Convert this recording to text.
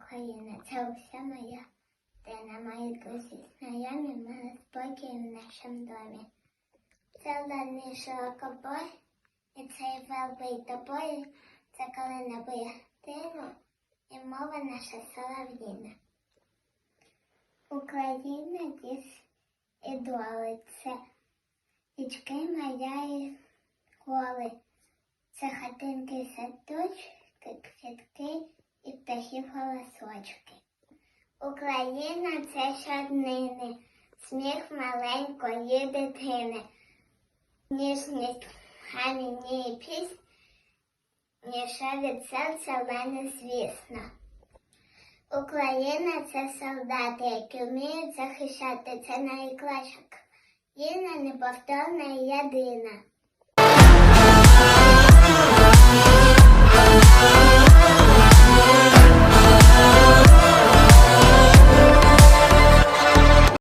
Україна, це уся моя, дина моїх друзі, знайомі, мали спокій в нашому домі. Це ладний широкобой, і цей велбий тобою, це коли набує дину, і мова наша солов'їна. Україна дісь і долиться, річки моя і коли, це хатинки садочки, і птахів голосочки. Україна це щоднини, сміх маленької дитини, ніжність і піснь, ніше від серця мене звісно. Україна це солдати, які вміють захищати. Це найкраща країна, неповторна і єдина.